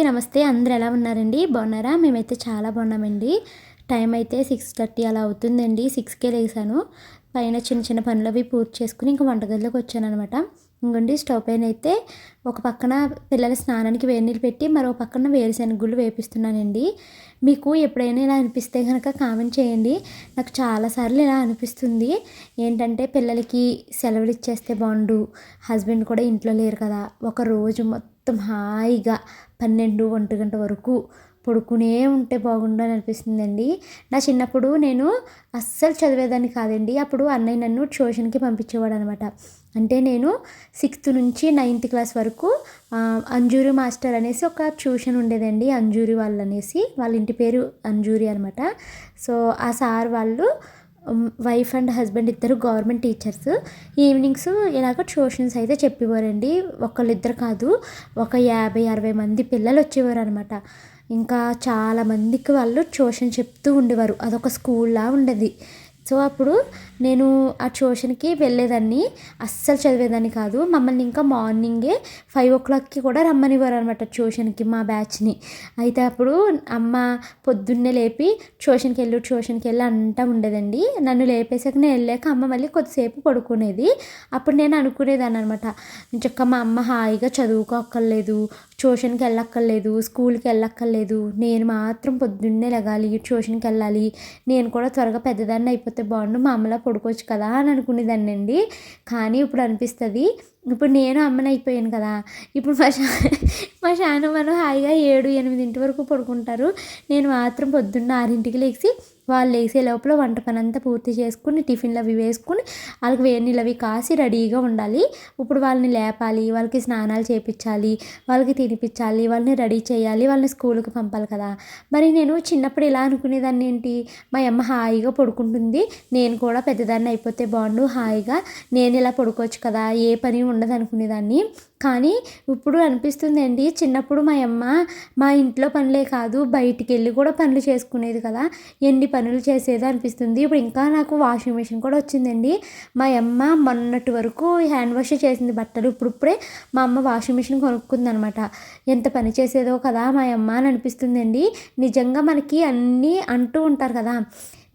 అందరికీ నమస్తే. అందరు ఎలా ఉన్నారండి? బాగున్నారా? మేమైతే చాలా బాగున్నామండి. టైం అయితే సిక్స్ థర్టీ అలా అవుతుందండి. సిక్స్కే లేసాను. పైన చిన్న చిన్న పనులు అవి పూర్తి చేసుకుని ఇంకా వంటగదిలోకి వచ్చాను అనమాట ఇంకోండి స్టవ్ పైన అయితే ఒక పక్కన పిల్లల స్నానానికి వేడి నీళ్ళు పెట్టి మరో పక్కన వేరుశెనగ గుళ్ళు వేపిస్తున్నానండి. మీకు ఎప్పుడైనా ఇలా అనిపిస్తే కనుక కామెంట్ చేయండి. నాకు చాలాసార్లు ఇలా అనిపిస్తుంది. ఏంటంటే పిల్లలకి సెలవులు ఇచ్చేస్తే బాగుండు. హస్బెండ్ కూడా ఇంట్లో లేరు కదా. ఒక రోజు మొత్తం మొత్తం హాయిగా పన్నెండు ఒంటి గంట వరకు పడుకునే ఉంటే బాగుండు అని అనిపిస్తుందండి. నా చిన్నప్పుడు నేను అస్సలు చదివేదాన్ని కాదండి. అప్పుడు అన్నయ్య నన్ను ట్యూషన్కి పంపించేవాడు అనమాట అంటే నేను సిక్స్త్ నుంచి నైన్త్ క్లాస్ వరకు అంజూరి మాస్టర్ అనేసి ఒక ట్యూషన్ ఉండేదండి. అంజూరి వాళ్ళు అనేసి వాళ్ళ ఇంటి పేరు అంజూరి అనమాట. సో ఆ సార్ వాళ్ళు వైఫ్ అండ్ హస్బెండ్ ఇద్దరు గవర్నమెంట్ టీచర్స్ ఈవినింగ్స్ ఇలాగ ట్యూషన్స్ అయితే చెప్పేవారండి. ఒకళ్ళిద్దరు కాదు ఒక యాభై అరవై మంది పిల్లలు వచ్చేవారు అనమాట ఇంకా చాలామందికి వాళ్ళు ట్యూషన్ చెప్తూ ఉండేవారు. అదొక స్కూల్లా ఉండేది. సో అప్పుడు నేను ఆ ట్యూషన్కి వెళ్ళేదాన్ని. అస్సలు చదివేదాన్ని కాదు. మమ్మల్ని ఇంకా మార్నింగే ఫైవ్ ఓ క్లాక్కి కూడా రమ్మనివ్వరు అనమాట ట్యూషన్కి మా బ్యాచ్ని. అయితే అప్పుడు అమ్మ పొద్దున్నే లేపి ట్యూషన్కి వెళ్ళు ట్యూషన్కి వెళ్ళి అంటా ఉండేదండి. నన్ను లేపేసాక నేను వెళ్ళాక అమ్మ మళ్ళీ కొద్దిసేపు పడుకునేది. అప్పుడు నేను అనుకునేదాన్ని అనమాట చక్క మా అమ్మ హాయిగా చదువుకోక్కర్లేదు ట్యూషన్కి వెళ్ళక్కర్లేదు. స్కూల్కి వెళ్ళక్కర్లేదు. నేను మాత్రం పొద్దున్నే లెగాలి ట్యూషన్కి వెళ్ళాలి. నేను కూడా త్వరగా పెద్దదాన్ని అయిపోతాను అయిపోతే బాగుండు మా అమ్మలా పడుకోవచ్చు కదా అని అనుకునేదాన్ని అండి కానీ ఇప్పుడు అనిపిస్తుంది ఇప్పుడు నేను అమ్మని అయిపోయాను కదా ఇప్పుడు మా షా మా షాను మనం హాయిగా ఏడు ఎనిమిదింటి వరకు పడుకుంటారు. నేను మాత్రం పొద్దున్న ఆరింటికి లేచి వాళ్ళు లేసే లోపల వంట పని అంతా పూర్తి చేసుకుని టిఫిన్లు అవి వేసుకుని వాళ్ళకి వేడి నీళ్ళు అవి కాసి రెడీగా ఉండాలి. ఇప్పుడు వాళ్ళని లేపాలి వాళ్ళకి స్నానాలు చేయించాలి వాళ్ళకి తినిపించాలి వాళ్ళని రెడీ చేయాలి వాళ్ళని స్కూల్కి పంపాలి కదా. మరి నేను చిన్నప్పుడు ఇలా అనుకునేదాన్ని ఏంటి? మా అమ్మ హాయిగా పడుకుంటుంది. నేను కూడా పెద్దదాన్ని అయిపోతే బాగుండు హాయిగా. నేను ఇలా పడుకోవచ్చు కదా ఏ పని ఉండదు అనుకునేదాన్ని. కానీ ఇప్పుడు అనిపిస్తుంది అండి చిన్నప్పుడు మా అమ్మ మా ఇంట్లో పనులే కాదు బయటికి వెళ్ళి కూడా పనులు చేసుకునేది కదా ఎన్ని పనులు చేసేది అనిపిస్తుంది. ఇప్పుడు ఇంకా నాకు వాషింగ్ మిషన్ కూడా వచ్చిందండి. మా అమ్మ మొన్నటి వరకు హ్యాండ్ వాష్ చేసింది బట్టలు ఇప్పుడిప్పుడే మా అమ్మ వాషింగ్ మిషన్ కొనుక్కుందనమాట ఎంత పని చేసేదో కదా మా అమ్మ అని అనిపిస్తుందండి. నిజంగా మనకి అన్నీ అంటూ ఉంటారు కదా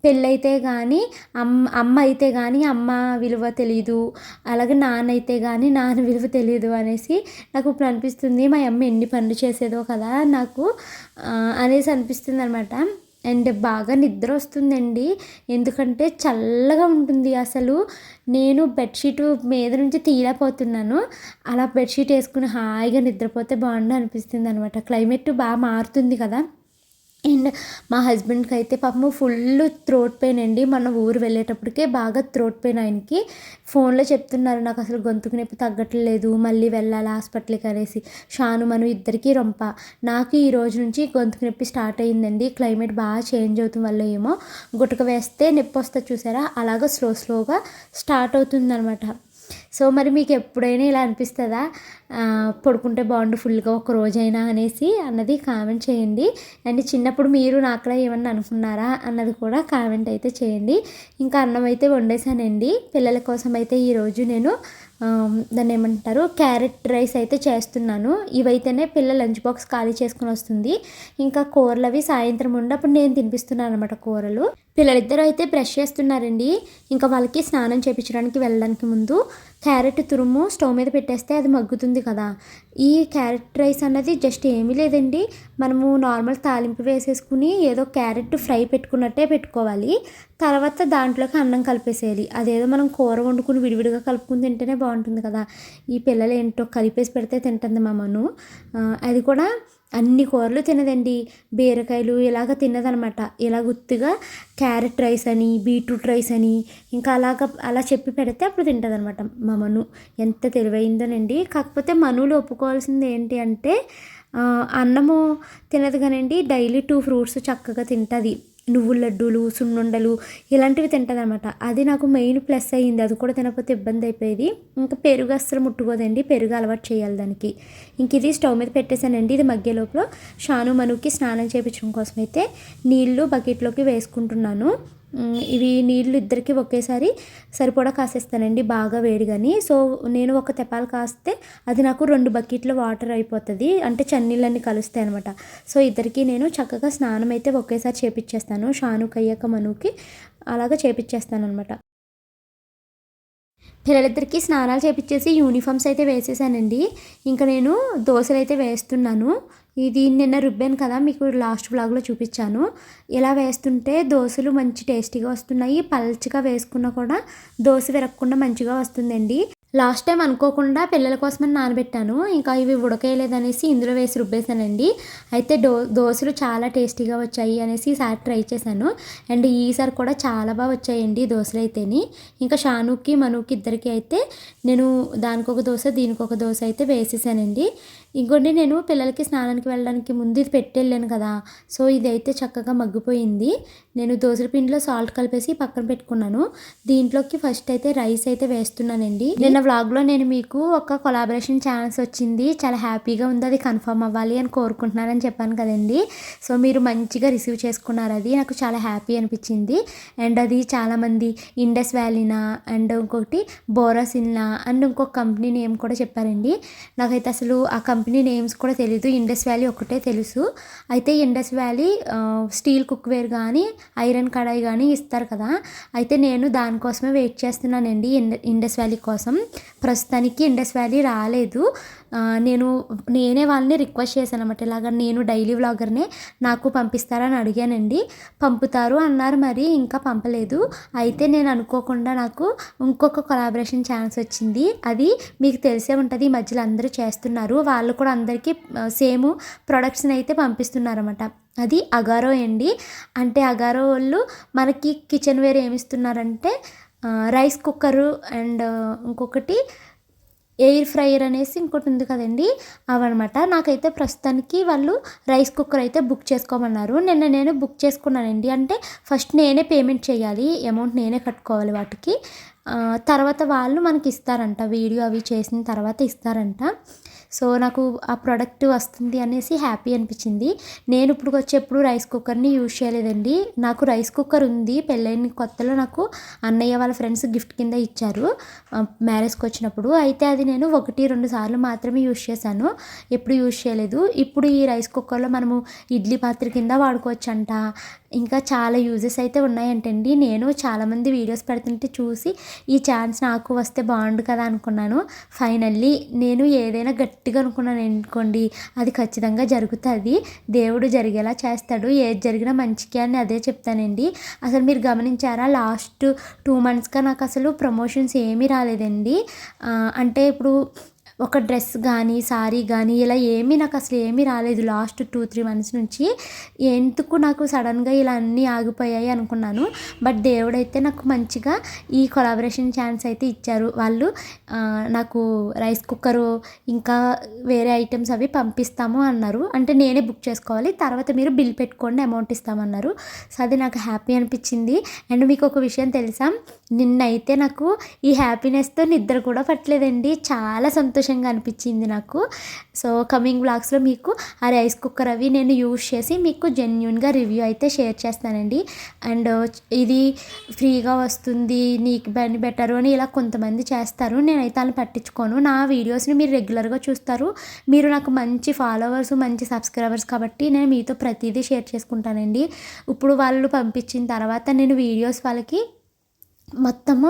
పెళ్ళైతే కానీ అమ్మ అమ్మ అయితే కానీ అమ్మ విలువ తెలియదు అలాగే నాన్న అయితే కానీ నాన్న విలువ తెలియదు అనేసి నాకు ఇప్పుడు అనిపిస్తుంది మా అమ్మ ఎన్ని పనులు చేసేదో కదా నాకు అనేసి అనిపిస్తుంది అనమాట అండ్ బాగా నిద్ర వస్తుందండి. ఎందుకంటే చల్లగా ఉంటుంది అసలు. నేను బెడ్షీట్ మీద నుంచి తీయలేకపోతున్నాను. అలా బెడ్షీట్ వేసుకుని హాయిగా నిద్రపోతే బాగుండు అనిపిస్తుంది అనమాట క్లైమేట్ బాగా మారుతుంది కదా. అండ్ మా హస్బెండ్కి అయితే పాపము ఫుల్ థ్రోట్ పెయిన్ అండి. మన ఊరు వెళ్ళేటప్పటికే బాగా థ్రోట్ పెయిన్ ఆయనకి. ఫోన్లో చెప్తున్నారు నాకు అసలు గొంతుకు నొప్పి తగ్గట్లేదు మళ్ళీ వెళ్ళాలి హాస్పిటల్కి అనేసి. షాను మనం ఇద్దరికీ రొంప. నాకు ఈ రోజు నుంచి గొంతుకు నొప్పి స్టార్ట్ అయ్యిందండి క్లైమేట్ బాగా చేంజ్ అవుతుంది వల్ల ఏమో. గుటక వేస్తే నొప్పి వస్తుంది చూసారా? అలాగ స్లో స్లోగా స్టార్ట్ అవుతుందనమాట సో మరి మీకు ఎప్పుడైనా ఇలా అనిపిస్తుందా? పడుకుంటే బాగుండు ఫుల్గా ఒక రోజైనా అనేసి అన్నది కామెంట్ చేయండి. అండ్ చిన్నప్పుడు మీరు నాకులా ఏమన్నా అనుకున్నారా అన్నది కూడా కామెంట్ అయితే చేయండి. ఇంకా అన్నం అయితే వండేసానండి పిల్లల కోసం అయితే ఈరోజు నేను దాన్ని ఏమంటారు క్యారెట్ రైస్ అయితే చేస్తున్నాను. ఇవైతేనే పిల్ల లంచ్ బాక్స్ ఖాళీ చేసుకుని వస్తుంది. ఇంకా కూరలు అవి సాయంత్రం ఉండప్పుడు నేను తినిపిస్తున్నాను అనమాట కూరలు. పిల్లలిద్దరూ అయితే బ్రష్ చేస్తున్నారండి. ఇంకా వాళ్ళకి స్నానం చేయించడానికి వెళ్ళడానికి ముందు క్యారెట్ తురుము స్టవ్ మీద పెట్టేస్తే అది మగ్గుతుంది కదా. ఈ క్యారెట్ రైస్ అన్నది జస్ట్ ఏమీ లేదండి. మనము నార్మల్ తాలింపు వేసేసుకుని ఏదో క్యారెట్ ఫ్రై పెట్టుకున్నట్టే పెట్టుకోవాలి. తర్వాత దాంట్లోకి అన్నం కలిపేసేయాలి. అదేదో మనం కూర వండుకుని విడివిడిగా కలుపుకుని తింటేనే బాగుంటుంది కదా. ఈ పిల్లలు ఏంటో కలిపేసి పెడితే తింటుంది మా మను. అది కూడా అన్ని కూరలు తినదండి. బీరకాయలు ఇలాగ తినదనమాట ఇలా గుత్తుగా క్యారెట్ రైస్ అని బీట్రూట్ రైస్ అని ఇంకా అలాగ అలా చెప్పి పెడితే అప్పుడు తింటుందన్నమాట మా మను. ఎంత తెలివైందోనండి. కాకపోతే మనువులు ఒప్పుకోవాల్సింది ఏంటి అంటే అన్నము తినదు కానండి. డైలీ టూ ఫ్రూట్స్ చక్కగా తింటుంది. నువ్వుల లడ్డూలు సున్నుండలు ఇలాంటివి తింటుంది అనమాట అది నాకు మెయిన్ ప్లస్ అయ్యింది. అది కూడా తినకపోతే ఇబ్బంది అయిపోయేది. ఇంకా పెరుగు అస్సలు ముట్టుకోదండి. పెరుగు అలవాటు చేయాలి దానికి. ఇంక ఇది స్టవ్ మీద పెట్టేశానండి. ఇది మగ్గే లోపల షాను మనుకి స్నానం చేయించడం కోసం అయితే నీళ్ళు బకెట్లోకి వేసుకుంటున్నాను. ఇవి నీళ్ళు ఇద్దరికి ఒకేసారి సరిపడా కాసేస్తానండి బాగా వేడిగాని. సో నేను ఒక తెపాలు కాస్తే అది నాకు రెండు బకెట్ల వాటర్ అయిపోతుంది. అంటే చన్నీళ్ళన్నీ కలుస్తాయి అనమాట సో ఇద్దరికి నేను చక్కగా స్నానం అయితే ఒకేసారి చేపించేస్తాను షానుకి అయ్యాక మనుకి అలాగా చేపించేస్తాను అనమాట పిల్లలిద్దరికి స్నానాలు చేపించేసి యూనిఫామ్స్ అయితే వేసేసానండి. ఇంకా నేను దోశలు అయితే వేస్తున్నాను. ఇది నిన్న రుబ్బాను కదా మీకు లాస్ట్ బ్లాగ్లో చూపించాను. ఇలా వేస్తుంటే దోశలు మంచి టేస్టీగా వస్తున్నాయి పల్చగా వేసుకున్నా కూడా దోశ విరగకుండా మంచిగా వస్తుందండి. లాస్ట్ టైం అనుకోకుండా పిల్లల కోసమని నానబెట్టాను ఇంకా ఇవి ఉడకేయలేదనేసి ఇందులో వేసి రుబ్బేసానండి అయితే డో దోశలు చాలా టేస్టీగా వచ్చాయి అనేసి ఈసారి ట్రై చేశాను. అండ్ ఈసారి కూడా చాలా బాగా వచ్చాయండి దోశలు అయితేని. ఇంకా షానుకి మనుకి ఇద్దరికి అయితే నేను దానికొక దోశ దీనికి ఒక దోశ అయితే వేసేసానండి. ఇంకోటి నేను పిల్లలకి స్నానానికి వెళ్ళడానికి ముందు ఇది పెట్టి వెళ్ళాను కదా. సో ఇది అయితే చక్కగా మగ్గిపోయింది. నేను దోశల పిండిలో సాల్ట్ కలిపేసి పక్కన పెట్టుకున్నాను. దీంట్లోకి ఫస్ట్ అయితే రైస్ అయితే వేస్తున్నానండి. నిన్న వ్లాగ్లో నేను మీకు ఒక కొలాబరేషన్ ఛాన్స్ వచ్చింది. చాలా హ్యాపీగా ఉంది. అది కన్ఫర్మ్ అవ్వాలి అని కోరుకుంటున్నానని చెప్పాను కదండి. సో మీరు మంచిగా రిసీవ్ చేసుకున్నారు అది. నాకు చాలా హ్యాపీ అనిపించింది. అండ్ అది చాలామంది ఇండస్ వ్యాలీనా అండ్ ఇంకొకటి బోరాసిల్నా అండ్ ఇంకొక కంపెనీ నేమ్ కూడా చెప్పారండి. నాకైతే అసలు ఆ కంపెనీ నేమ్స్ కూడా తెలీదు. ఇండస్ వ్యాలీ ఒకటే తెలుసు. అయితే ఇండస్ వ్యాలీ స్టీల్ కుక్వేర్ కానీ ఐరన్ కడాయి కానీ ఇస్తారు కదా. అయితే నేను దానికోసమే వెయిట్ చేస్తున్నానండి ఇండ ఇండస్ వ్యాలీ కోసం. ప్రస్తుతానికి ఇండస్ వ్యాలీ రాలేదు. నేను నేనే వాళ్ళని రిక్వెస్ట్ చేశాను అనమాట ఇలాగ నేను డైలీ వ్లాగర్నే నాకు పంపిస్తారని అడిగానండి. పంపుతారు అన్నారు మరి ఇంకా పంపలేదు. అయితే నేను అనుకోకుండా నాకు ఇంకొక కొలాబరేషన్ ఛాన్స్ వచ్చింది. అది మీకు తెలిసే ఉంటుంది ఈ మధ్యలో అందరూ చేస్తున్నారు. వాళ్ళు కూడా అందరికీ సేమ్ ప్రొడక్ట్స్ని అయితే పంపిస్తున్నారన్నమాట. అది అగారో అండి. అంటే అగారో వాళ్ళు మనకి కిచెన్ వేర్ ఏమిస్తున్నారంటే రైస్ కుక్కరు అండ్ ఇంకొకటి ఎయిర్ ఫ్రైయర్ అనేసి ఇంకోటి ఉంది కదండి. అవన్నమాట. నాకైతే ప్రస్తుతానికి వాళ్ళు రైస్ కుక్కర్ అయితే బుక్ చేసుకోమన్నారు. నిన్న నేను బుక్ చేసుకున్నానండి. అంటే ఫస్ట్ నేనే పేమెంట్ చేయాలి. అమౌంట్ నేనే కట్టుకోవాలి వాటికి. తర్వాత వాళ్ళు మనకి ఇస్తారంట. వీడియో అవి చేసిన తర్వాత ఇస్తారంట. సో నాకు ఆ ప్రోడక్ట్ వస్తుంది అనేసి హ్యాపీ అనిపించింది. నేను ఇప్పుడు వచ్చేప్పుడు రైస్ కుక్కర్ని యూజ్ చేయలేదండి. నాకు రైస్ కుక్కర్ ఉంది. పెళ్ళైన కొత్తలో నాకు అన్నయ్య వాళ్ళ ఫ్రెండ్స్ గిఫ్ట్ కింద ఇచ్చారు. మ్యారేజ్కి వచ్చినప్పుడు. అయితే అది నేను ఒకటి రెండు సార్లు మాత్రమే యూజ్ చేశాను. ఎప్పుడు యూజ్ చేయలేదు. ఇప్పుడు ఈ రైస్ కుక్కర్లో మనము ఇడ్లీ పాత్ర కింద వాడుకోవచ్చు అంట ఇంకా చాలా యూజెస్ అయితే ఉన్నాయంటండి. నేను చాలామంది వీడియోస్ పెడుతుంటే చూసి ఈ ఛాన్స్ నాకు వస్తే బాగుండు కదా అనుకున్నాను. ఫైనల్లీ నేను ఏదైనా గట్టిగా అనుకున్నాను అనుకోండి అది ఖచ్చితంగా జరుగుతుంది. దేవుడు జరిగేలా చేస్తాడు. ఏది జరిగినా మంచికి అని అదే చెప్తానండి. అసలు మీరు గమనించారా లాస్ట్ టూ మంత్స్గా నాకు అసలు ప్రమోషన్స్ ఏమీ రాలేదండి. అంటే ఇప్పుడు ఒక డ్రెస్ కానీ సారీ కానీ ఇలా ఏమీ నాకు అసలు ఏమీ రాలేదు. లాస్ట్ టూ త్రీ మంత్స్ నుంచి ఎందుకు నాకు సడన్గా ఇలా అన్నీ ఆగిపోయాయి అనుకున్నాను. బట్ దేవుడైతే నాకు మంచిగా ఈ కొలాబరేషన్ ఛాన్స్ అయితే ఇచ్చారు. వాళ్ళు నాకు రైస్ కుక్కరు ఇంకా వేరే ఐటమ్స్ అవి పంపిస్తాము అన్నారు. అంటే నేనే బుక్ చేసుకోవాలి. తర్వాత మీరు బిల్ పెట్టుకోండి అమౌంట్ ఇస్తామన్నారు. సో అది నాకు హ్యాపీ అనిపించింది. అండ్ మీకు ఒక విషయం తెలుసా? నిన్నైతే నాకు ఈ హ్యాపీనెస్తో నిద్ర కూడా పట్టలేదండి. చాలా సంతోషం సంతోషంగా అనిపించింది నాకు. సో కమింగ్ బ్లాగ్స్లో మీకు ఆ రైస్ కుక్కర్ అవి నేను యూజ్ చేసి మీకు జెన్యున్గా రివ్యూ అయితే షేర్ చేస్తానండి. అండ్ ఇది ఫ్రీగా వస్తుంది నీకు బెన్ బెటర్ అని ఇలా కొంతమంది చేస్తారు. నేనైతే వాళ్ళని పట్టించుకోను. నా వీడియోస్ని మీరు రెగ్యులర్గా చూస్తారు. మీరు నాకు మంచి ఫాలోవర్స్ మంచి సబ్స్క్రైబర్స్ కాబట్టి నేను మీతో ప్రతిదీ షేర్ చేసుకుంటానండి. ఇప్పుడు వాళ్ళు పంపించిన తర్వాత నేను వీడియోస్ వాళ్ళకి మొత్తము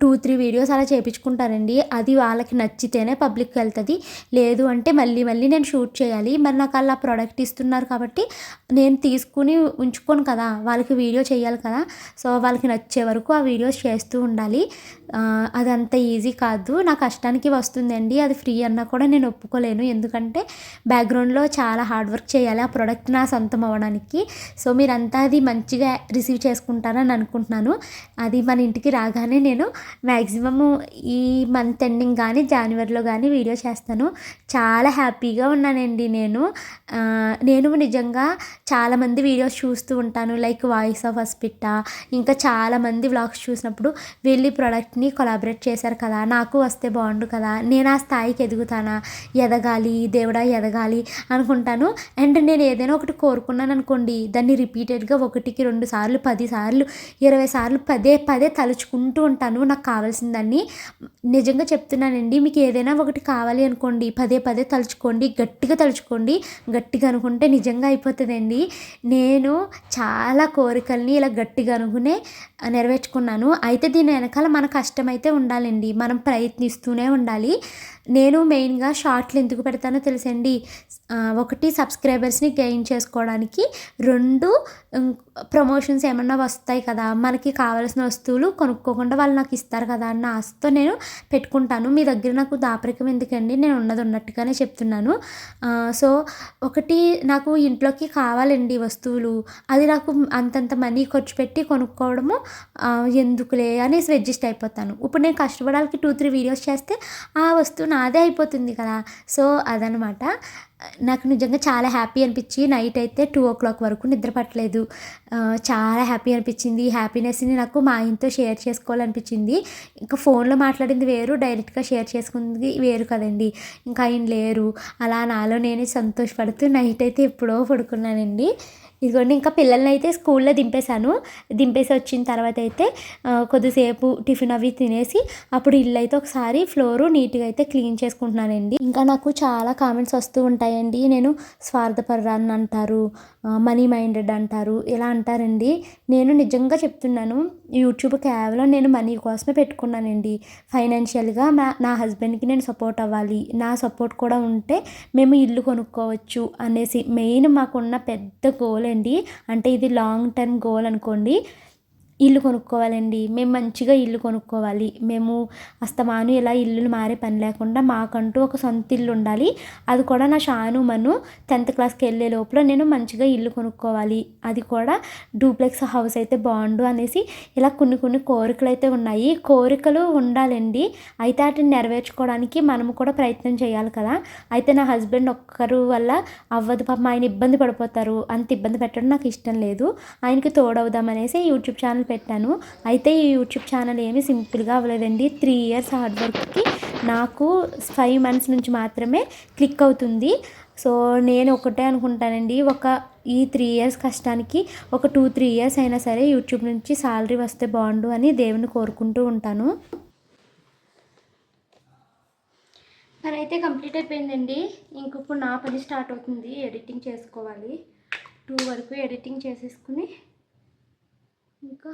టూ త్రీ వీడియోస్ అలా చేయించుకుంటారండి అది వాళ్ళకి నచ్చితేనే పబ్లిక్కి వెళ్తుంది. లేదు అంటే మళ్ళీ మళ్ళీ నేను షూట్ చేయాలి. మరి నాకు అలా ప్రోడక్ట్ ఇస్తున్నారు కాబట్టి నేను తీసుకుని ఉంచుకోను కదా. వాళ్ళకి వీడియో చేయాలి కదా. సో వాళ్ళకి నచ్చే వరకు ఆ వీడియోస్ చేస్తూ ఉండాలి. అదంత ఈజీ కాదు. నా కష్టానికి వస్తుందండి. అది ఫ్రీ అన్నా కూడా నేను ఒప్పుకోలేను. ఎందుకంటే బ్యాక్గ్రౌండ్లో చాలా హార్డ్ వర్క్ చేయాలి. ఆ ప్రోడక్ట్ నా సొంతం అవ్వడానికి. సో మీరంతా అది మంచిగా రిసీవ్ చేసుకుంటారని అనుకుంటున్నాను. అది మన ఇంటికి రాగానే నేను మ్యాక్సిమమ్ ఈ మంత్ ఎండింగ్ కానీ జనవరిలో కానీ వీడియో చేస్తాను. చాలా హ్యాపీగా ఉన్నానండి నేను. నేను నిజంగా చాలామంది వీడియోస్ చూస్తూ ఉంటాను. లైక్ వాయిస్ ఆఫ్ హాస్పిటా ఇంకా చాలామంది వ్లాగ్స్ చూసినప్పుడు వీళ్ళు ఈ ప్రోడక్ట్ని కొలాబరేట్ చేశారు కదా నాకు వస్తే బాగుండు కదా నేను ఆ స్థాయికి ఎదుగుతానా? ఎదగాలి దేవుడా ఎదగాలి అనుకుంటాను. అండ్ నేను ఏదైనా ఒకటి కోరుకున్నాను అనుకోండి దాన్ని రిపీటెడ్గా ఒకటికి రెండు సార్లు పది సార్లు ఇరవై సార్లు పదే పదే తలుచుకుంటూ ఉంటాను. నాకు కావాల్సిన దాన్ని నిజంగా చెప్తున్నానండి మీకు ఏదైనా ఒకటి కావాలి అనుకోండి పదే పదే తలుచుకోండి గట్టిగా తలుచుకోండి. గట్టిగా అనుకుంటే నిజంగా అయిపోతుందండి. నేను చాలా కోరికల్ని ఇలా గట్టిగా అనుకునే నెరవేర్చుకున్నాను. అయితే దీని వెనకాల మన కష్టం అయితే ఉండాలండి. మనం ప్రయత్నిస్తూనే ఉండాలి. నేను మెయిన్గా షార్ట్లు ఎందుకు పెడతానో తెలుసండి. ఒకటి సబ్స్క్రైబర్స్ని గెయిన్ చేసుకోవడానికి రెండు ప్రమోషన్స్ ఏమన్నా వస్తాయి కదా మనకి కావాల్సిన వస్తువులు కొనుక్కోకుండా వాళ్ళు నాకు ఇస్తారు కదా అన్న ఆశతో నేను పెట్టుకుంటాను. మీ దగ్గర నాకు దాపరికం ఎందుకండి? నేను ఉన్నది ఉన్నట్టుగానే చెప్తున్నాను. సో ఒకటి నాకు ఇంట్లోకి కావాలండి వస్తువులు. అది నాకు అంతంత మనీ ఖర్చు పెట్టి కొనుక్కోవడము ఎందుకులే అనేసి అడ్జస్ట్ అయిపోతాను. ఇప్పుడు నేను కష్టపడాలకి టూ త్రీ వీడియోస్ చేస్తే ఆ వస్తువు నాదే అయిపోతుంది కదా. సో అదనమాట. నాకు నిజంగా చాలా హ్యాపీ అనిపించి నైట్ అయితే టూ ఓ క్లాక్ వరకు నిద్ర పట్టలేదు. చాలా హ్యాపీ అనిపించింది. ఈ హ్యాపీనెస్ని నాకు మా ఆయనతో షేర్ చేసుకోవాలనిపించింది. ఇంకా ఫోన్లో మాట్లాడింది వేరు డైరెక్ట్గా షేర్ చేసుకుంది వేరు కదండి. ఇంకా ఆయన లేరు. అలా నాలో నేనే సంతోషపడుతూ నైట్ అయితే ఎప్పుడో పడుకున్నానండి. ఇదిగోండి ఇంకా పిల్లల్ని అయితే స్కూల్లో దింపేశాను. దింపేసి వచ్చిన తర్వాత అయితే కొద్దిసేపు టిఫిన్ అవి తినేసి అప్పుడు ఇల్లు అయితే ఒకసారి ఫ్లోరు నీట్గా అయితే క్లీన్ చేసుకుంటున్నానండి. ఇంకా నాకు చాలా కామెంట్స్ వస్తూ ఉంటాయండి. నేను స్వార్థపరాన్ని అంటారు మనీ మైండెడ్ అంటారు ఇలా అంటారండి. నేను నిజంగా చెప్తున్నాను యూట్యూబ్ కేవలం నేను మనీ కోసమే పెట్టుకున్నానండి. ఫైనాన్షియల్గా నా నా హస్బెండ్కి నేను సపోర్ట్ అవ్వాలి. నా సపోర్ట్ కూడా ఉంటే మేము ఇల్లు కొనుక్కోవచ్చు అనేసి మెయిన్ మాకున్న పెద్ద గోల్ అండి. అంటే ఇది లాంగ్ టర్మ్ గోల్ అనుకోండి. ఇల్లు కొనుక్కోవాలండి. మేము మంచిగా ఇల్లు కొనుక్కోవాలి. మేము అస్తమాను ఇలా ఇల్లులు మారే పని లేకుండా మాకంటూ ఒక సొంత ఇల్లు ఉండాలి. అది కూడా నా షాను మను టెన్త్ క్లాస్కి వెళ్ళే లోపల నేను మంచిగా ఇల్లు కొనుక్కోవాలి. అది కూడా డూప్లెక్స్ హౌస్ అయితే బాగుండు అనేసి ఇలా కొన్ని కొన్ని కోరికలు అయితే ఉన్నాయి. కోరికలు ఉండాలండి. అయితే వాటిని నెరవేర్చుకోవడానికి మనము కూడా ప్రయత్నం చేయాలి కదా. అయితే నా హస్బెండ్ ఒక్కరు వల్ల అవ్వదు పాపం. ఆయన ఇబ్బంది పడిపోతారు. అంత ఇబ్బంది పెట్టడం నాకు ఇష్టం లేదు. ఆయనకి తోడవుదామనేసి యూట్యూబ్ ఛానల్ పెట్టాను. అయితే ఈ యూట్యూబ్ ఛానల్ ఏమీ సింపుల్గా అవ్వలేదండి. త్రీ ఇయర్స్ హార్డ్ వర్క్కి నాకు ఫైవ్ మంత్స్ నుంచి మాత్రమే క్లిక్ అవుతుంది. సో నేను ఒకటే అనుకుంటానండి. ఒక ఈ త్రీ ఇయర్స్ కష్టానికి ఒక టూ త్రీ ఇయర్స్ అయినా సరే యూట్యూబ్ నుంచి శాలరీ వస్తే బాగుండు అని దేవుని కోరుకుంటూ ఉంటాను. పని అయితే కంప్లీట్ అయిపోయిందండి. ఇంకొప్పుడు నా పని స్టార్ట్ అవుతుంది. ఎడిటింగ్ చేసుకోవాలి. టూ వరకు ఎడిటింగ్ చేసేసుకుని ఇంకా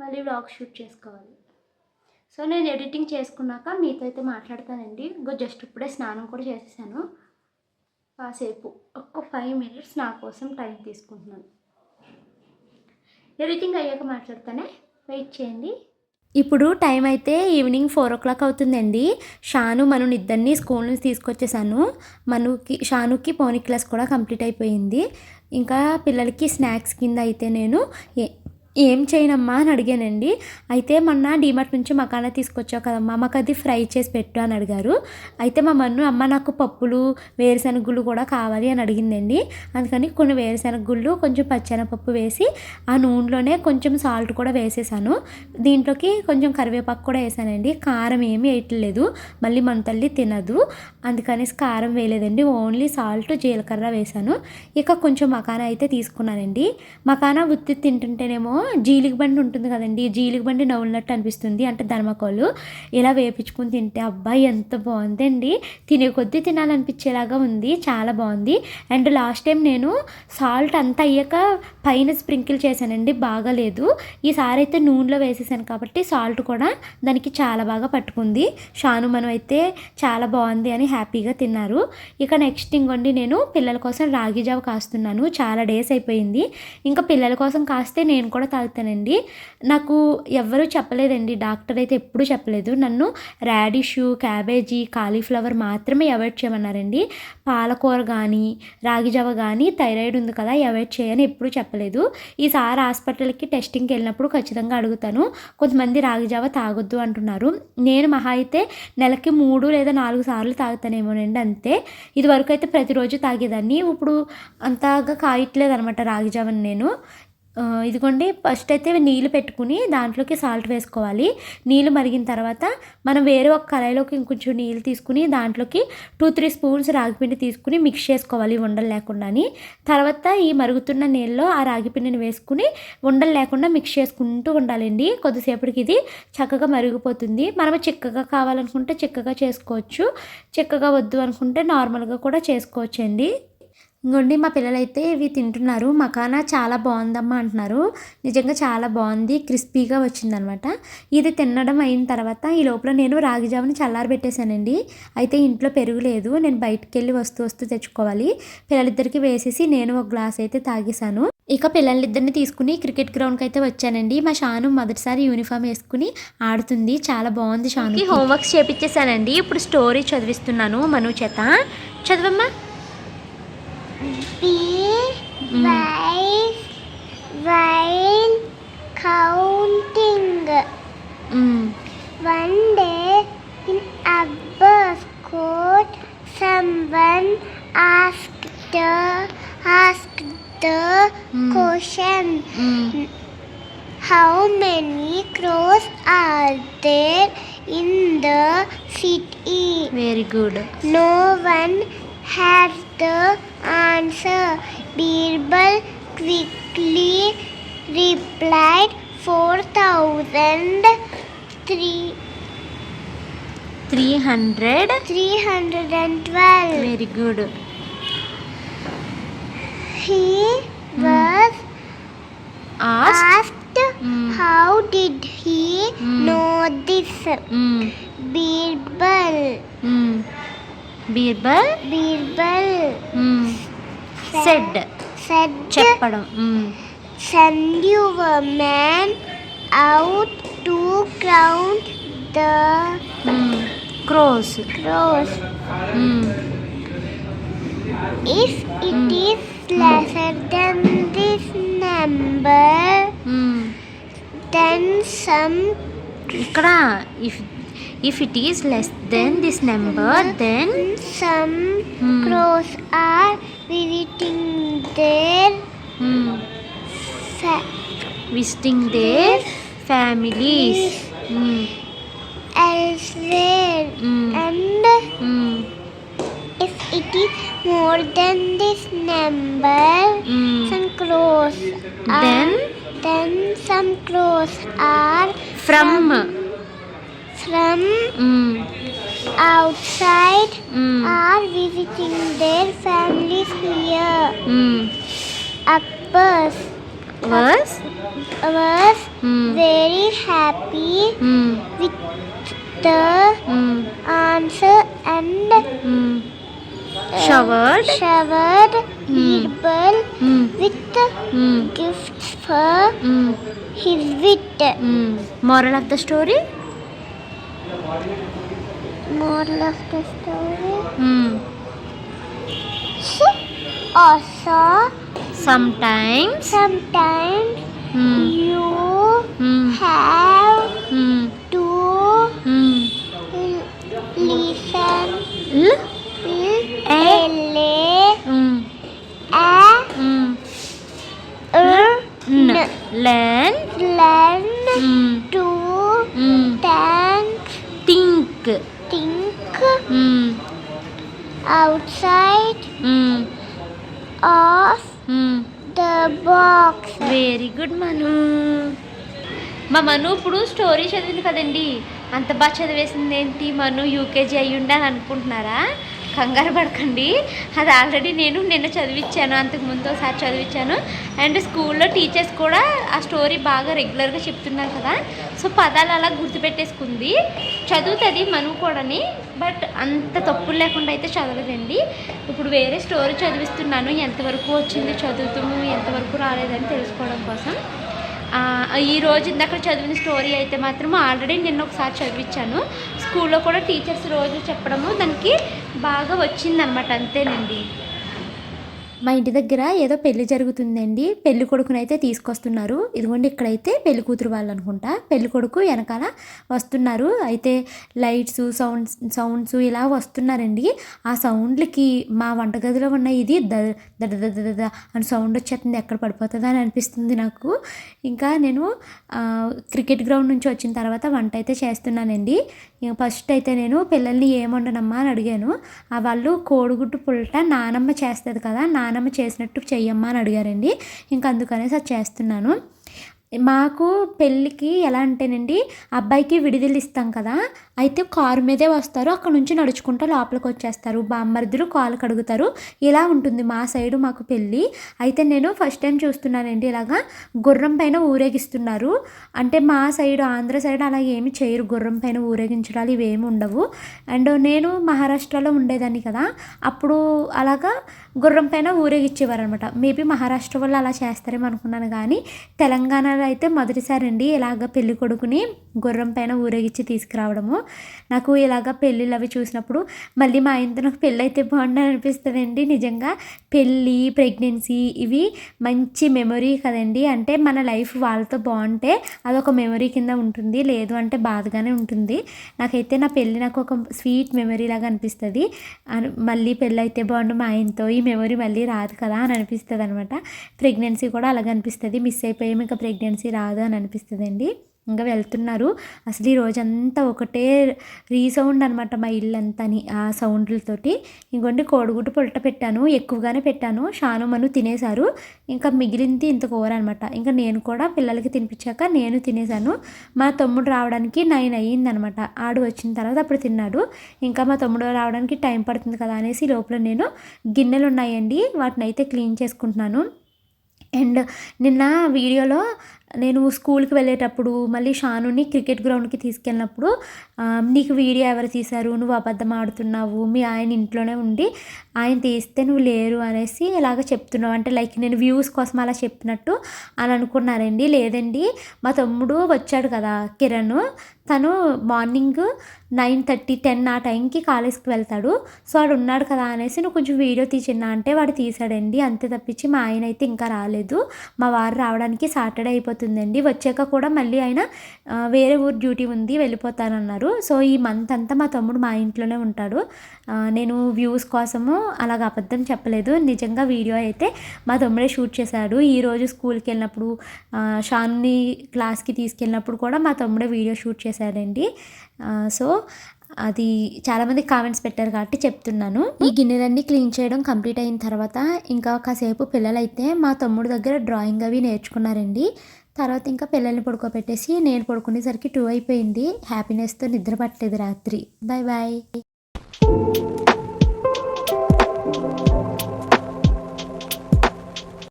మళ్ళీ వ్లాగ్ షూట్ చేసుకోవాలి. సో నేను ఎడిటింగ్ చేసుకున్నాక మీతో అయితే మాట్లాడతానండి. ఇంకో జస్ట్ ఇప్పుడే స్నానం కూడా చేసేసాను. కాసేపు ఒక్క ఫైవ్ మినిట్స్ నా కోసం టైం తీసుకుంటున్నాను. ఎడిటింగ్ అయ్యాక మాట్లాడతానే? వెయిట్ చేయండి. ఇప్పుడు టైం అయితే ఈవినింగ్ ఫోర్ ఓ క్లాక్ అవుతుందండి. షాను మనం ఇద్దరిని స్కూల్ నుంచి తీసుకొచ్చేసాను. మనుకి షానుకి పోనీ క్లాస్ కూడా కంప్లీట్ అయిపోయింది. ఇంకా పిల్లలకి స్నాక్స్ కింద అయితే నేను ఏం చేయనమ్మా అని అడిగానండి. అయితే మొన్న డీమార్ట్ నుంచి మకానా తీసుకొచ్చావు కదమ్మా మాకు అది ఫ్రై చేసి పెట్టు అని అడిగారు. అయితే మా మన్ను అమ్మ నాకు పప్పులు వేరుశనగుళ్ళు కూడా కావాలి అని అడిగిందండి. అందుకని కొన్ని వేరుశనగుళ్ళు కొంచెం పచ్చెనపప్పు వేసి ఆ నూనెలోనే కొంచెం సాల్ట్ కూడా వేసేసాను. దీంట్లోకి కొంచెం కరివేపాకు కూడా వేసానండి. కారం ఏమీ వేయట్లేదు మళ్ళీ మన తల్లి తినదు. అందుకనేసి కారం వేయలేదండి ఓన్లీ సాల్ట్ జీలకర్ర వేసాను. ఇక కొంచెం మకానా అయితే తీసుకున్నానండి. మకానా ఉత్తి తింటుంటేనేమో జీలిక బండి ఉంటుంది కదండి జీలిక బండి నవ్వులినట్టు అనిపిస్తుంది. అంటే ధర్మకోలు ఇలా వేపించుకుని తింటే అబ్బాయి ఎంత బాగుందండి. తినే కొద్దీ తినాలనిపించేలాగా ఉంది చాలా బాగుంది. అండ్ లాస్ట్ టైం నేను సాల్ట్ అంతా అయ్యాక పైన స్ప్రింకిల్ చేశానండి బాగాలేదు. ఈసారి అయితే నూనెలో వేసేసాను కాబట్టి సాల్ట్ కూడా దానికి చాలా బాగా పట్టుకుంది. షాను మనం అయితే చాలా బాగుంది అని హ్యాపీగా తిన్నారు. ఇక నెక్స్ట్ ఇంకోండి నేను పిల్లల కోసం రాగి జావ కాస్తున్నాను చాలా డేస్ అయిపోయింది. ఇంకా పిల్లల కోసం కాస్తే నేను కూడా కూడా తాగుతానండి. నాకు ఎవ్వరూ చెప్పలేదండి. డాక్టర్ అయితే ఎప్పుడూ చెప్పలేదు. నన్ను రాడిష్ క్యాబేజీ కాలీఫ్లవర్ మాత్రమే అవాయిడ్ చేయమన్నారండి. పాలకూర కానీ రాగి జావ కానీ థైరాయిడ్ ఉంది కదా అవాయిడ్ చేయని ఎప్పుడూ చెప్పలేదు. ఈసారి హాస్పిటల్కి టెస్టింగ్కి వెళ్ళినప్పుడు ఖచ్చితంగా అడుగుతాను. కొంతమంది రాగిజావ తాగొద్దు అంటున్నారు. నేను మహా అయితే నెలకి మూడు లేదా నాలుగు సార్లు తాగుతానేమోనండి అంతే. ఇది వరకు అయితే ప్రతిరోజు తాగేదాన్ని. ఇప్పుడు అంతగా కాయట్లేదు అనమాట రాగి జావని నేను. ఇదిగోండి ఫస్ట్ అయితే నీళ్ళు పెట్టుకుని దాంట్లోకి సాల్ట్ వేసుకోవాలి. నీళ్ళు మరిగిన తర్వాత మనం వేరే ఒక కళాయిలోకి ఇంకొంచెం నీళ్ళు తీసుకుని దాంట్లోకి టూ త్రీ స్పూన్స్ రాగిపిండి తీసుకుని మిక్స్ చేసుకోవాలి ఉండలు లేకుండాని. తర్వాత ఈ మరుగుతున్న నీళ్ళలో ఆ రాగిపిండిని వేసుకుని ఉండలు లేకుండా మిక్స్ చేసుకుంటూ ఉండాలండి. కొద్దిసేపటికి ఇది చక్కగా మరిగిపోతుంది. మనం చిక్కగా కావాలనుకుంటే చిక్కగా చేసుకోవచ్చు. చిక్కగా వద్దు అనుకుంటే నార్మల్గా కూడా చేసుకోవచ్చండి. ఇంకోండి మా పిల్లలైతే ఇవి తింటున్నారు. మకానా చాలా బాగుందమ్మా అంటున్నారు. నిజంగా చాలా బాగుంది. క్రిస్పీగా వచ్చిందనమాట. ఇది తినడం అయిన తర్వాత ఈ లోపల నేను రాగి జావని చల్లారబెట్టేశానండి. అయితే ఇంట్లో పెరుగు లేదు. నేను బయటికి వెళ్ళి వస్తూ వస్తూ తెచ్చుకోవాలి. పిల్లలిద్దరికి వేసేసి నేను ఒక గ్లాస్ అయితే తాగేశాను. ఇక పిల్లలిద్దరిని తీసుకుని క్రికెట్ గ్రౌండ్కి అయితే వచ్చానండి. మా షాను మొదటిసారి యూనిఫామ్ వేసుకుని ఆడుతుంది. చాలా బాగుంది షాను హోంవర్క్స్ చేపించేశానండి ఇప్పుడు స్టోరీ చదివిస్తున్నాను మను చేత చదవమ్మా. be mm. wise while counting. Mm. One day in Abba's court, someone asked the, asked the mm. question. Mm. How many crows are there in the city? Very good. No one has the sir. Birbal quickly replied, four thousand three. 300 312 very good he was asked, asked hmm, how did he hmm, know this mm. birbal mm. birbal birbal mm. Said said, చెప్పడం Send your man out to count the crows crows. If it is lesser than this number, then some ఇక్కడ if If it is less than this number, then some hmm. crows are visiting their hmm. visiting their families. Hmm. Elsewhere hmm. and hmm. if it is more than this number, hmm. some crows then then some crows are from, from from mm. outside mm. are visiting their families here. Mm. Akbas was, was mm. very happy mm. with the mm. answer and mm. uh, showered, showered mm. people mm. with mm. gifts for mm. his wit. Mm. Moral of the story? More of the story. Hmm. Also, sometimes, sometimes hmm. you hmm. have hmm. to hmm. listen. Hmm? Story చదివింది కదండి. అంత బాగా చదివేసింది ఏంటి మను? UKG అయ్యుండి అని అనుకుంటున్నారా? కంగారు పడకండి. అది ఆల్రెడీ నేను నిన్న చదివించాను అంతకు ముందు ఒకసారి చదివించాను అండ్ స్కూల్లో టీచర్స్ కూడా ఆ స్టోరీ బాగా రెగ్యులర్గా చెప్తున్నారు కదా. సో పదాలు అలా గుర్తుపెట్టేసుకుంది. చదువుతుంది మనువు కూడాని బట్ అంత తప్పులు లేకుండా అయితే చదవదండి. ఇప్పుడు వేరే స్టోరీ చదివిస్తున్నాను. ఎంతవరకు వచ్చింది చదువుతాము ఎంతవరకు రాలేదని తెలుసుకోవడం కోసం. ఈ రోజు ఇందాక చదివిన స్టోరీ అయితే మాత్రం ఆల్రెడీ నిన్న ఒకసారి చదివించాను. స్కూల్లో కూడా టీచర్స్ రోజు చెప్పడము దానికి బాగా వచ్చిందనమాట అంతేనండి. మా ఇంటి దగ్గర ఏదో పెళ్ళి జరుగుతుందండి. పెళ్ళి కొడుకునైతే తీసుకొస్తున్నారు. ఇదిగోండి ఇక్కడైతే పెళ్ళి కూతురు వాళ్ళు అనుకుంటా పెళ్ళి కొడుకు వెనకాల వస్తున్నారు. అయితే లైట్స్ సౌండ్స్ సౌండ్స్ ఇలా వస్తున్నారండి. ఆ సౌండ్లకి మా వంటగదిలో ఉన్న ఇది ద దడ దడ అని సౌండ్ వచ్చేస్తుంది. ఎక్కడ పడిపోతుందా అని అనిపిస్తుంది నాకు. ఇంకా నేను క్రికెట్ గ్రౌండ్ నుంచి వచ్చిన తర్వాత వంట అయితే చేస్తున్నానండి. ఫస్ట్ అయితే నేను పిల్లల్ని ఏం వండనమ్మా అని అడిగాను. ఆ వాళ్ళు కోడిగుడ్డు పుల్ట నానమ్మ చేస్తుంది కదా నా నానమ్మ చేసినట్టు చెయ్యమ్మా అని అడిగారండి. ఇంకా అందుకనేసి అది చేస్తున్నాను. మాకు పెళ్ళికి ఎలా అంటేనండి అబ్బాయికి విడుదల ఇస్తాం కదా అయితే కారు మీదే వస్తారు అక్కడ నుంచి నడుచుకుంటూ లోపలికి వచ్చేస్తారు. బామ్మర్దులు కాలు కడుగుతారు. ఇలా ఉంటుంది మా సైడు మాకు పెళ్ళి. అయితే నేను ఫస్ట్ టైం చూస్తున్నానండి ఇలాగా. గుర్రం పైన ఊరేగిస్తున్నారు. అంటే మా సైడు ఆంధ్ర సైడ్ అలా ఏమి చేయరు. గుర్రం పైన ఊరేగించడాలు ఇవేమి ఉండవు. అండ్ నేను మహారాష్ట్రలో ఉండేదాన్ని కదా. అప్పుడు అలాగా గుర్రం పైన ఊరేగిచ్చేవారు అనమాట మేబీ మహారాష్ట్ర వాళ్ళు అలా చేస్తారేమో అనుకున్నాను కానీ తెలంగాణలో అయితే మొదటిసారి అండి ఇలాగ పెళ్ళి కొడుకుని గుర్రం పైన ఊరేగించి తీసుకురావడము. నాకు ఇలాగ పెళ్ళిళ్ళు అవి చూసినప్పుడు మళ్ళీ మా ఆయనతో నాకు పెళ్ళి అయితే బాగుండు అనిపిస్తుందండి నిజంగా. పెళ్ళి ప్రెగ్నెన్సీ ఇవి మంచి మెమొరీ కదండి. అంటే మన లైఫ్ వాళ్ళతో బాగుంటే అదొక మెమొరీ కింద ఉంటుంది లేదు అంటే బాధగానే ఉంటుంది. నాకైతే నా పెళ్ళి నాకు ఒక స్వీట్ మెమరీ లాగా అనిపిస్తుంది. మళ్ళీ పెళ్ళి అయితే బాగుండు మా ఆయనతో ఈ మెమొరీ మళ్ళీ రాదు కదా అని అనిపిస్తుంది అనమాట ప్రెగ్నెన్సీ కూడా అలాగ అనిపిస్తుంది. మిస్ అయిపోయాము ఇంకా ప్రెగ్నెన్సీ రాదు అని అనిపిస్తుంది అండి ఇంకా వెళ్తున్నారు. అసలు ఈ రోజంతా ఒకటే రీసౌండ్ అనమాట మా ఇల్లంతాని ఆ సౌండ్లతోటి. ఇంకోండి కోడిగుడ్డు పొలట పెట్టాను ఎక్కువగానే పెట్టాను. షాను మను తినేశారు. ఇంకా మిగిలింది ఇంత కూర అనమాట ఇంకా నేను కూడా పిల్లలకి తినిపించాక నేను తినేశాను. మా తమ్ముడు రావడానికి నైన్ అయ్యిందనమాట ఆడు వచ్చిన తర్వాత అప్పుడు తిన్నాడు. ఇంకా మా తమ్ముడు రావడానికి టైం పడుతుంది కదా అనేసి లోపల నేను గిన్నెలు ఉన్నాయండి వాటిని అయితే క్లీన్ చేసుకుంటున్నాను. అండ్ నిన్న వీడియోలో నేను స్కూల్కి వెళ్ళేటప్పుడు మళ్ళీ షానుని క్రికెట్ గ్రౌండ్కి తీసుకెళ్ళినప్పుడు నీకు వీడియో ఎవరు తీశారు? నువ్వు అబద్ధం ఆడుతున్నావు? మీ ఆయన ఇంట్లోనే ఉండి ఆయన తీస్తే నువ్వు లేరు అనేసి ఇలాగ చెప్తున్నావు. అంటే లైక్ నేను వ్యూస్ కోసం అలా చెప్పినట్టు అని అనుకున్నారండి. లేదండి మా తమ్ముడు వచ్చాడు కదా కిరణ్. తను మార్నింగ్ నైన్ థర్టీ టెన్ ఆ టైంకి కాలేజ్కి వెళ్తాడు. సో వాడు ఉన్నాడు కదా అనేసి నువ్వు కొంచెం వీడియో తీసినా అంటే వాడు తీసాడండి. అంతే తప్పించి మా ఆయన అయితే ఇంకా రాలేదు. మా వారు రావడానికి సాటర్డే అయిపోతుందండి. వచ్చాక కూడా మళ్ళీ ఆయన వేరే ఊరు డ్యూటీ ఉంది వెళ్ళిపోతానన్నారు. సో ఈ మంత్ అంతా మా తమ్ముడు మా ఇంట్లోనే ఉంటాడు. నేను వ్యూస్ కోసము అలాగ అబద్ధం చెప్పలేదు. నిజంగా వీడియో అయితే మా తమ్ముడే షూట్ చేశాడు. ఈరోజు స్కూల్కి వెళ్ళినప్పుడు షాన్ని క్లాస్కి తీసుకెళ్ళినప్పుడు కూడా మా తమ్ముడే వీడియో షూట్ చేశాడు. చేశారండి సో అది చాలామంది కామెంట్స్ పెట్టారు కాబట్టి చెప్తున్నాను. ఈ గిన్నెలన్నీ క్లీన్ చేయడం కంప్లీట్ అయిన తర్వాత ఇంకా కాసేపు పిల్లలైతే మా తమ్ముడు దగ్గర డ్రాయింగ్ అవి నేర్చుకున్నారండి. తర్వాత ఇంకా పిల్లల్ని పడుకోబెట్టేసి నేను పడుకునేసరికి టూ అయిపోయింది. హ్యాపీనెస్తో నిద్ర పట్టలేదు రాత్రి. Bye bye